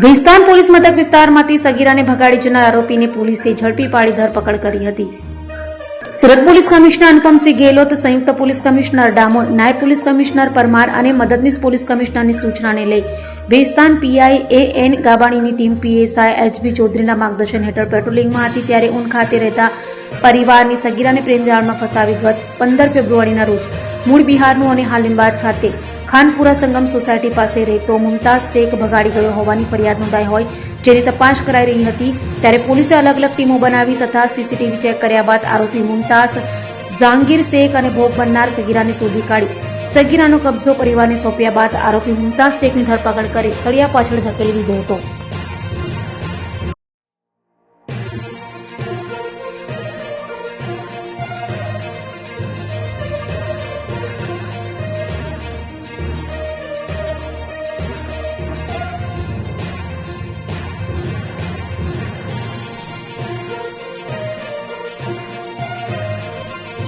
Bhestan police મથક વિસ્તારમાંથી સગીરાને ભગાડી જનાર આરોપીને પોલીસે ઝડપી પાડી ધરપકડ કરી હતી. સુરત પોલીસ કમિશનર અનુપમસિંહ ગેહલોત, સંયુક્ત પોલીસ કમિશનર ડામોર નાયબ પોલીસ કમિશનર પરમાર અને મદદનીશ પોલીસ કમિશનરની સૂચનાને લઈ ભેસ્તાન પીઆઈ એ એન ગાબાણીની ટીમ પીએસઆઈ એચબી ચૌધરીના માર્ગદર્શન હેઠળ પેટ્રોલિંગમાં હતી. ત્યારે ઉન ખાતે રહેતા પરિવારની સગીરાને પ્રેમજાળમાં ફસાવી ગત પંદર ફેબ્રુઆરીના રોજ મૂળ બિહારનું અને હાલિમબાદ ખાતે ખાનપુરા સંગમ સોસાયટી પાસે રહેતો મુમતાઝ શેખ ભગાડી ગયો હોવાની ફરિયાદ નોંધાઈ હોય, જેની તપાસ કરાઈ રહી હતી, ત્યારે પોલીસે અલગ અલગ ટીમો બનાવી તથા સીસીટીવી ચેક કર્યા બાદ આરોપી મુમતાઝ ઝાંગીર શેખ અને ભોગ બનનાર સગીરાને શોધી કાઢી સગીરાનો કબજો પરિવારને સોંપ્યા બાદ આરોપી મુમતાઝ શેખની ધરપકડ કરી સળિયા પાછળ ધકેલી દીધો હતો.